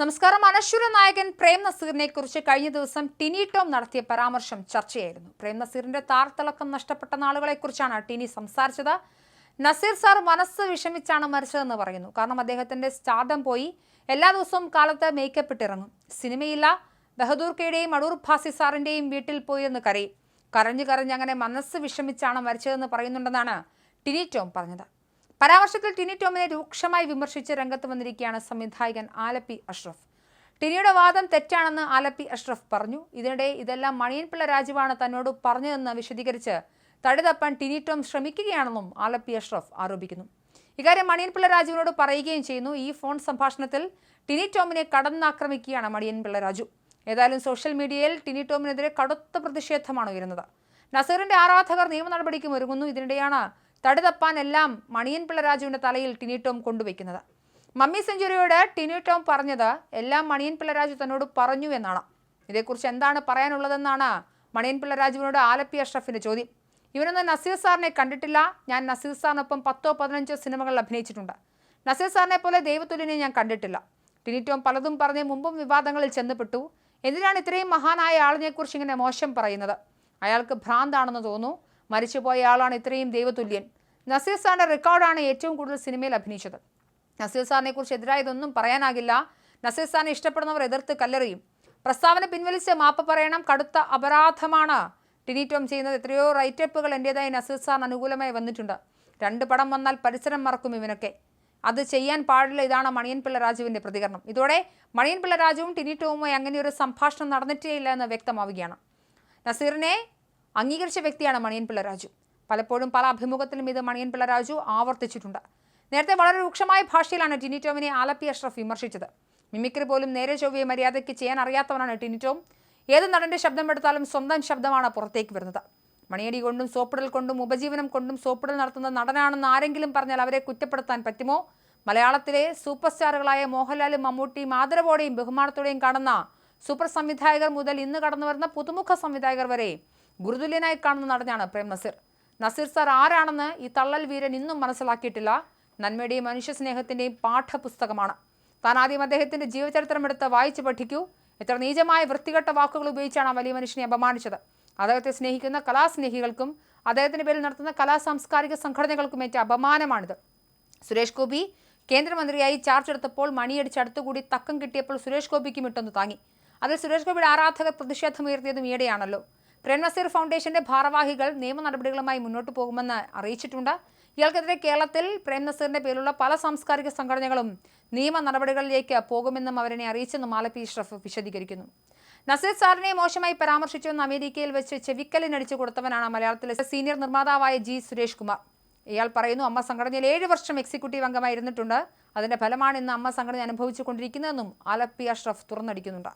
നമസ്കാരം. അനശ്വര നായകൻ പ്രേം നസീറിനെ കുറിച്ച് കഴിഞ്ഞ ദിവസം ടിനി ടോം നടത്തിയ പരാമർശം ചർച്ചയായിരുന്നു. പ്രേം നസീറിന്റെ താർത്തിളക്കം നഷ്ടപ്പെട്ട നാളുകളെ കുറിച്ചാണ് ടിനി സംസാരിച്ചത്. നസീർ സാർ മനസ്സ് വിഷമിച്ചാണ് മരിച്ചതെന്ന് പറയുന്നു. കാരണം അദ്ദേഹത്തിന്റെ സ്റ്റാർഡം പോയി. എല്ലാ ദിവസവും കാലത്ത് മേക്കപ്പ് ഇട്ടിറങ്ങും. സിനിമയില്ല. ബഹദൂർ കെയുടെയും അടൂർ ഭാസി സാറിന്റെയും വീട്ടിൽ പോയി എന്ന് കരയും. കരഞ്ഞു കരഞ്ഞ് അങ്ങനെ മനസ്സ് വിഷമിച്ചാണ് മരിച്ചതെന്ന് പറയുന്നുണ്ടെന്നാണ് ടിനി ടോം പറഞ്ഞത്. പരാമർശത്തിൽ ടിനി ടോമിനെ രൂക്ഷമായി വിമർശിച്ച് രംഗത്ത് വന്നിരിക്കുകയാണ് സംവിധായകൻ ആലപ്പി അഷ്റഫ്. ടിനിയുടെ വാദം തെറ്റാണെന്ന് ആലപ്പി അഷ്റഫ് പറഞ്ഞു. ഇതിനിടെ ഇതെല്ലാം മണിയൻപിള്ള രാജുവാണ് തന്നോട് പറഞ്ഞതെന്ന് വിശദീകരിച്ച് തടിതപ്പാൻ ടിനി ടോം ശ്രമിക്കുകയാണെന്നും ആലപ്പി അഷ്റഫ് ആരോപിക്കുന്നു. ഇക്കാര്യം മണിയൻപിള്ള രാജുവിനോട് പറയുകയും ചെയ്യുന്നു. ഈ ഫോൺ സംഭാഷണത്തിൽ ടിനി ടോമിനെ കടന്നാക്രമിക്കുകയാണ് മണിയൻപിള്ള രാജു. ഏതായാലും സോഷ്യൽ മീഡിയയിൽ ടിനി ടോമിനെതിരെ കടുത്ത പ്രതിഷേധമാണ് ഉയരുന്നത്. നസീറിന്റെ ആരാധകർ നിയമ നടപടിക്കും ഒരുങ്ങുന്നു. ഇതിനിടെയാണ് തടി മണിയൻ രാജുവിന്റെ തലയിൽ ടിനി ടോം കൊണ്ടുവയ്ക്കുന്നത്. മമ്മി സെഞ്ചുറിയോട് ടിനി ടോം പറഞ്ഞത് എല്ലാം മണിയൻ പിള്ളരാജു തന്നോട് പറഞ്ഞു എന്നാണ്. ഇതേക്കുറിച്ച് എന്താണ് പറയാനുള്ളതെന്നാണ് മണിയൻ പിള്ളരാജുവിനോട് ആലപ്പി അഷ്റഫിന്റെ ചോദ്യം. ഇവനൊന്നും നസീർ സാറിനെ കണ്ടിട്ടില്ല. ഞാൻ നസീർ സാറിനൊപ്പം പത്തോ പതിനഞ്ചോ സിനിമകളിൽ അഭിനയിച്ചിട്ടുണ്ട്. നസീർ സാറിനെ പോലെ ദൈവത്തുലിനെ ഞാൻ കണ്ടിട്ടില്ല. ടിനി ടോം പലതും പറഞ്ഞ് മുമ്പും വിവാദങ്ങളിൽ ചെന്നപ്പെട്ടു. എന്തിനാണ് ഇത്രയും മഹാനായ ആളിനെക്കുറിച്ച് ഇങ്ങനെ മോശം പറയുന്നത്? അയാൾക്ക് ഭ്രാന്താണെന്ന് തോന്നുന്നു. മരിച്ചുപോയ ആളാണ് ഇത്രയും ദൈവതുല്യൻ. നസീർ സാറിന്റെ റെക്കോർഡാണ് ഏറ്റവും കൂടുതൽ സിനിമയിൽ അഭിനയിച്ചത്. നസീർ സാറിനെ കുറിച്ച് എതിരായതൊന്നും പറയാനാകില്ല. നസീർ സാറിനെ ഇഷ്ടപ്പെടുന്നവർ എതിർത്ത് കല്ലെറിയും. പ്രസ്താവന പിൻവലിച്ച് മാപ്പ് പറയണം. കടുത്ത അപരാധമാണ് ടിനി ടോം ചെയ്യുന്നത്. എത്രയോ റൈറ്റപ്പുകൾ എന്റെതായി നസീർ സാറിന് അനുകൂലമായി വന്നിട്ടുണ്ട്. രണ്ട് പടം വന്നാൽ പരിസരം മറക്കും ഇവനൊക്കെ. അത് ചെയ്യാൻ പാടില്ല. ഇതാണ് മണിയൻപിള്ള രാജുവിന്റെ പ്രതികരണം. ഇതോടെ മണിയൻപിള്ള രാജുവും ടിനി ടോമുമായി അങ്ങനെ ഒരു സംഭാഷണം നടന്നിട്ടേ ഇല്ല എന്ന് വ്യക്തമാവുകയാണ്. നസീറിനെ അംഗീകരിച്ച വ്യക്തിയാണ് മണിയൻപിള്ള രാജു. പലപ്പോഴും പല അഭിമുഖത്തിലും ഇത് മണിയൻപിള്ള രാജു ആവർത്തിച്ചിട്ടുണ്ട്. നേരത്തെ വളരെ രൂക്ഷമായ ഭാഷയിലാണ് ടിനിറ്റോവിനെ ആലപ്പി അഷ്റഫ് വിമർശിച്ചത്. മിമിക്രി പോലും നേരെ ചൊവ്വയെ മര്യാദയ്ക്ക് ചെയ്യാൻ അറിയാത്തവനാണ് ടിനി ഏത് നടന്റെ ശബ്ദം എടുത്താലും സ്വന്തം ശബ്ദമാണ് പുറത്തേക്ക് വരുന്നത്. മണിയടി കൊണ്ടും സോപ്പിടൽ കൊണ്ടും ഉപജീവനം കൊണ്ടും സോപ്പിടൽ നടത്തുന്ന നടനാണെന്ന് ആരെങ്കിലും പറഞ്ഞാൽ അവരെ കുറ്റപ്പെടുത്താൻ പറ്റുമോ? മലയാളത്തിലെ സൂപ്പർ സ്റ്റാറുകളായ മോഹൻലാലും മമ്മൂട്ടിയും ആദരവോടെയും ബഹുമാനത്തോടെയും കാണുന്ന സൂപ്പർ സംവിധായകർ മുതൽ ഇന്ന് കടന്നു വരുന്ന പുതുമുഖ സംവിധായകർ വരെ ഗുരുതുല്യനായി കാണുന്ന നടനാണ് പ്രേം നസീർ. നസീർ സാർ ആരാണെന്ന് ഈ തള്ളൽ വീരൻ ഇന്നും മനസ്സിലാക്കിയിട്ടില്ല. നന്മയുടെയും മനുഷ്യസ്നേഹത്തിന്റെയും പാഠപുസ്തകമാണ്. താൻ ആദ്യം അദ്ദേഹത്തിന്റെ ജീവചരിത്രം എടുത്ത് വായിച്ചു പഠിക്കൂ. എത്ര നീചമായ വൃത്തികെട്ട വാക്കുകൾ ഉപയോഗിച്ചാണ് ആ വലിയ മനുഷ്യനെ അപമാനിച്ചത്. അദ്ദേഹത്തെ സ്നേഹിക്കുന്ന കലാസ്നേഹികൾക്കും അദ്ദേഹത്തിന്റെ പേരിൽ നടത്തുന്ന കലാ സാംസ്കാരിക സംഘടനകൾക്കും ഏറ്റ അപമാനമാണിത്. സുരേഷ് ഗോപി കേന്ദ്രമന്ത്രിയായി ചാർജ് എടുത്തപ്പോൾ മണിയടിച്ച് അടുത്തുകൂടി തക്കം കിട്ടിയപ്പോൾ സുരേഷ് ഗോപിക്കും ഇട്ടൊന്ന് താങ്ങി. അതിൽ സുരേഷ് ഗോപിയുടെ ആരാധകർ പ്രതിഷേധമുയർത്തിയതും ഈയിടെയാണല്ലോ. പ്രേം നസീർ ഫൗണ്ടേഷന്റെ ഭാരവാഹികൾ നിയമ നടപടികളുമായി മുന്നോട്ട് പോകുമെന്ന് അറിയിച്ചിട്ടുണ്ട്. ഇയാൾക്കെതിരെ കേരളത്തിൽ പ്രേംനസീറിന്റെ പേരിലുള്ള പല സാംസ്കാരിക സംഘടനകളും നിയമ നടപടികളിലേക്ക് പോകുമെന്നും അവരനെ അറിയിച്ചെന്നും ആലപ്പി ഇഷ്റഫ് വിശദീകരിക്കുന്നു. നസീർ സാറിനെ മോശമായി പരാമർശിച്ചുവെന്ന് അമേരിക്കയിൽ വെച്ച് ചെവിക്കലിനടിച്ചു കൊടുത്തവനാണ് മലയാളത്തിലെ സീനിയർ നിർമ്മാതാവായ ജി സുരേഷ് കുമാർ. ഇയാൾ പറയുന്നു അമ്മ സംഘടനയിൽ ഏഴ് വർഷം എക്സിക്യൂട്ടീവ് അംഗമായിരുന്നിട്ടുണ്ട്. അതിന്റെ ഫലമാണ് ഇന്ന് അമ്മ സംഘടന അനുഭവിച്ചു കൊണ്ടിരിക്കുന്നതെന്നും ആലപ്പി അഷ്റഫ് തുറന്നടിക്കുന്നുണ്ട്.